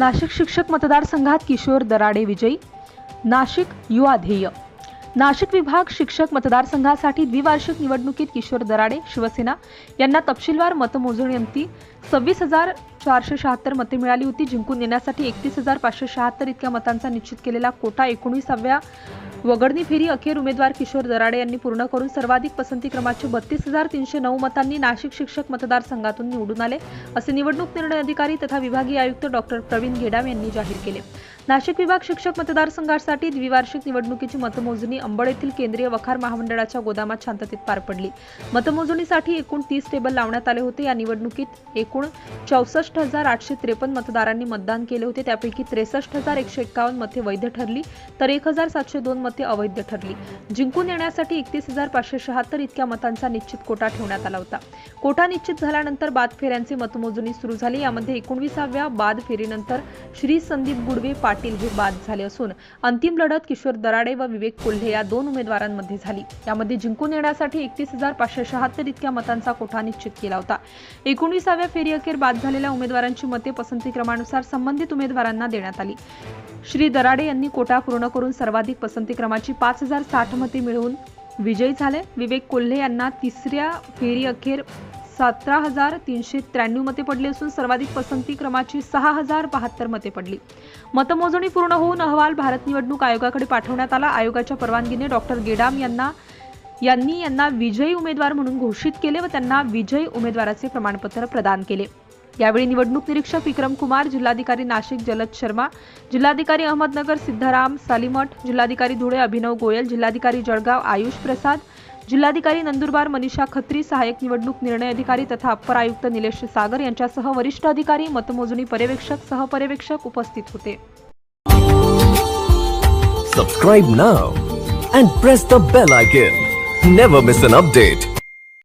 नाशिक शिक्षक मतदारसंघात किशोर दराडे विजयी. नाशिक युवा ध्येय. नाशिक विभाग शिक्षक मतदारसंघासाठी द्विवार्षिक निवडणुकीत किशोर दराडे शिवसेना यांना तपशीलवार मतमोजणीअंती सव्वीस हजार चारशे शहात्तर मते मिळाली होती. जिंकून येण्यासाठी एकतीस हजार पाचशे शहात्तर इतक्या मतांचा निश्चित केलेला कोटा एकोणीसाव्या वगळणी फेरी अखेर उमेदवार किशोर दराडे यांनी पूर्ण करून सर्वाधिक पसंती क्रमाचे बत्तीस हजार तीनशे नऊ मतांनी नाशिक शिक्षक मतदारसंघातून निवडून आले. असे निवडणूक निर्णय अधिकारी तथा विभागीय आयुक्त डॉक्टर प्रवीण घेडाम यांनी जाहीर केले. नाशिक विभाग शिक्षक मतदारसंघासाठी द्विवार्षिक निवडणुकीची मतमोजणी अंबड येथील केंद्रीय वखार महामंडळाच्या गोदामात शांततेत पार पडली. मतमोजणीसाठी एकूण तीस टेबल लावण्यात आले होते. या निवडणुकीत एकूण चौसष्ट हजार आठशे त्रेपन्न मतदारांनी मतदान केले होते. त्यापैकी त्रेसष्ट हजार एकशे एक्कावन्न मते वैध ठरली तर एक हजार सातशे दोन मते अवैध ठरली. जिंकून येण्यासाठी एकतीस हजार पाचशे शहात्तर इतक्या मतांचा निश्चित कोटा ठेवण्यात आला होता. कोटा निश्चित झाल्यानंतर बाद फेऱ्यांची मतमोजणी सुरू झाली. यामध्ये एकोणविसाव्या बाद फेरीनंतर श्री संदीप गुडवे पाटील हे बाद झाले असून अंतिम लढत किशोर दराडे व विवेक कोल्हे या दोन उमेदवारांमध्ये झाली. यामध्ये जिंकून येण्यासाठी एकतीस हजार पाचशे शहात्तर इतक्या मतांचा कोठा निश्चित केला होता. एकोणीसाव्या फेरी अखेर बाद झालेल्या उमेदवारांची मते पसंती क्रमानुसार संबंधित उमेदवारांना देण्यात आली. श्री दराडे यांनी कोटा पूर्ण करून सर्वाधिक पसंती क्रमाची पाच हजार साठ मते मिळवून विजयी झाले. विवेक कोल्हे यांना तिसऱ्या फेरी अखेर सतरा हजार तीनशे त्र्याण्णव मते पडली असून सर्वाधिक पसंती क्रमाची सहा हजार बहात्तर मते पडली. मतमोजणी पूर्ण होऊन अहवाल भारत निवडणूक आयोगाकडे पाठवण्यात आला. आयोगाच्या परवानगीने डॉक्टर गेडाम यांना यांनी यांना विजयी उमेदवार म्हणून घोषित केले व त्यांना विजयी उमेदवाराचे प्रमाणपत्र प्रदान केले. यावेळी निवडणूक निरीक्षक विक्रम कुमार जिल्हाधिकारी नाशिक जलद शर्मा जिल्हाधिकारी अहमदनगर सिद्धाराम सालीमठ जिल्हाधिकारी धुळे अभिनव गोयल जिल्हाधिकारी जळगाव आयुष प्रसाद जिल्हाधिकारी नंदुरबार मनीषा खत्री सहाय्यक निवडणूक निर्णय अधिकारी तथा अप्पर आयुक्त निलेश सागर यांच्यासह वरिष्ठ अधिकारी मतमोजणी पर्यवेक्षक सहपर्यवेक्षक उपस्थित होते. Subscribe now and press the bell icon never miss an update